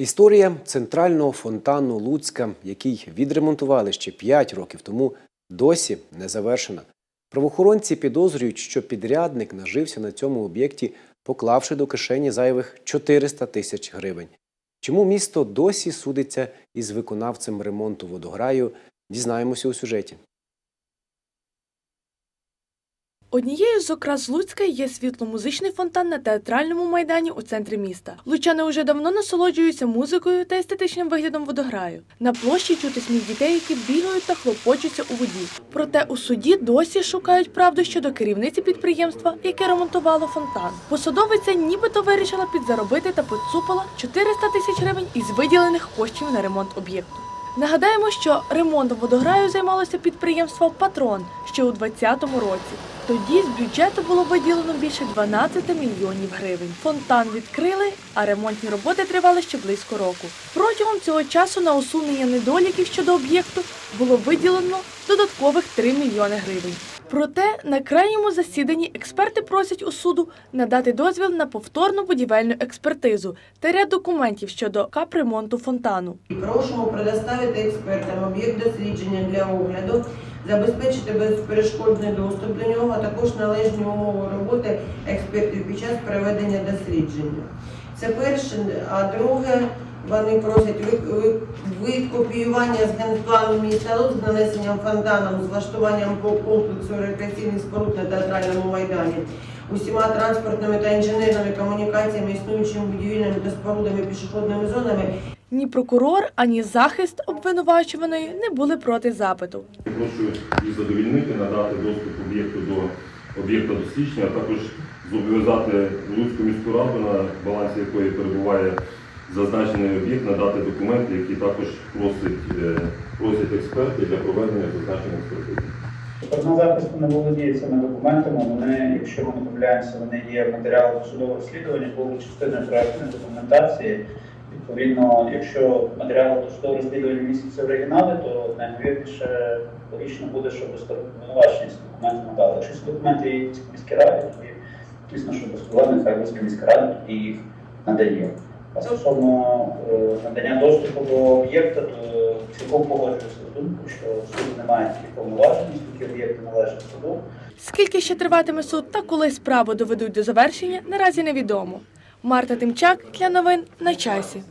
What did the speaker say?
Історія центрального фонтану Луцька, який відремонтували ще 5 років тому, досі не завершена. Правоохоронці підозрюють, що підрядник нажився на цьому об'єкті, поклавши до кишені зайвих 400 тисяч гривень. Чому місто досі судиться із виконавцем ремонту водограю, дізнаємося у сюжеті. Однією з окрас Луцька є світломузичний фонтан на театральному майдані у центрі міста. Лучани уже давно насолоджуються музикою та естетичним виглядом водограю. На площі чути сміх дітей, які бігають та хлопочуться у воді. Проте у суді досі шукають правду щодо керівниці підприємства, яке ремонтувало фонтан. Посадовиця нібито вирішила підзаробити та поцупила 400 тисяч гривень із виділених коштів на ремонт об'єкту. Нагадаємо, що ремонтом водограю займалося підприємство Патрон ще у 2020 році. Тоді з бюджету було виділено більше 12 мільйонів гривень. Фонтан відкрили, а ремонтні роботи тривали ще близько року. Протягом цього часу на усунення недоліків щодо об'єкту було виділено додаткових 3 мільйони гривень. Проте на крайньому засіданні експерти просять у суду надати дозвіл на повторну будівельну експертизу та ряд документів щодо капремонту фонтану. Просимо предоставити експертам об'єкт дослідження для огляду, забезпечити безперешкодний доступ до нього, а також належні умови роботи експертів під час проведення дослідження. Це перше, а друге, вони просять викопіювання з генплану міста з нанесенням фонтаном, з влаштуванням по комплексу рекреаційних споруд на театральному майдані, усіма транспортними та інженерними комунікаціями, існуючими будівельними та спорудами пішохідними зонами Ні прокурор, ані захист обвинувачуваної не були проти запиту. Прошу їх задовільнити, надати доступ об'єкту до об'єкта дослідження, а також зобов'язати Луцьку міську раду, на балансі якої перебуває зазначений об'єкт, надати документи, які також просять, е, просять експерти для проведення зазначеної експертизи. Сторона захисту не володіє цими документами. Вони, якщо ми помиляємося, вони є матеріалом судового розслідування, були частиною проектної документації. Відповідно, якщо матеріали до судового розслідування містяться оригінали, то найвірніше логічно буде, щоб ці документи надали. Якщо ці документи є в міській раді, тоді звісно, що Луцька міська рада тоді їх надає. Стосовно е, надання доступу до об'єкта, то цілком погоджуюся з думкою, що суд не має таких повноважень, оскільки об'єкти належать суду. Скільки ще триватиме суд та коли справу доведуть до завершення, наразі невідомо. Марта Тимчак для новин на часі.